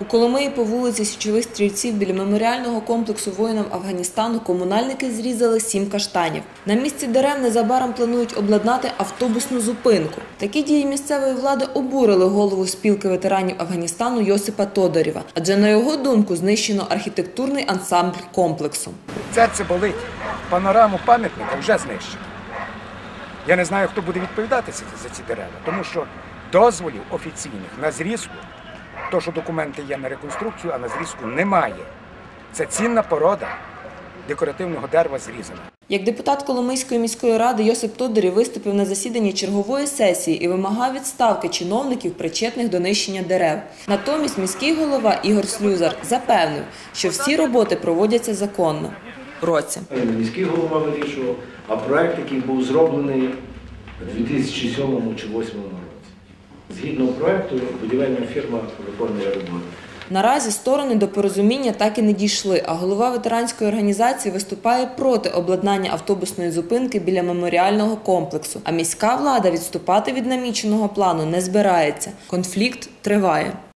У Коломиї по вулиці Січових стрільців біля меморіального комплексу воїнам Афганістану комунальники зрізали сім каштанів. На місці дерев незабаром планують обладнати автобусну зупинку. Такі дії місцевої влади обурили голову спілки ветеранів Афганістану Йосипа Тодорєва, адже на його думку знищено архітектурний ансамбль комплексу. Серце болить. Панораму пам'ятника вже знищено. Я не знаю, хто буде відповідати за ці дерева, тому що дозволів офіційних на зрізку, то що документи є на реконструкцію, а на зрізку немає. Це цінна порода декоративного дерева зрізана. Як депутат Коломийської міської ради Йосип Тодорів виступив на засіданні чергової сесії і вимагав відставки чиновників, причетних до нищення дерев. Натомість міський голова Ігор Слюзар запевнив, що всі роботи проводяться законно. Році. Не міський голова вирішував, а проект, який був зроблений у 2007 чи 2008 році. Згідно проекту, будівельна фірма виконує роботу. Наразі сторони до порозуміння так і не дійшли, а голова ветеранської організації виступає проти обладнання автобусної зупинки біля меморіального комплексу. А міська влада відступати від наміченого плану не збирається. Конфлікт триває.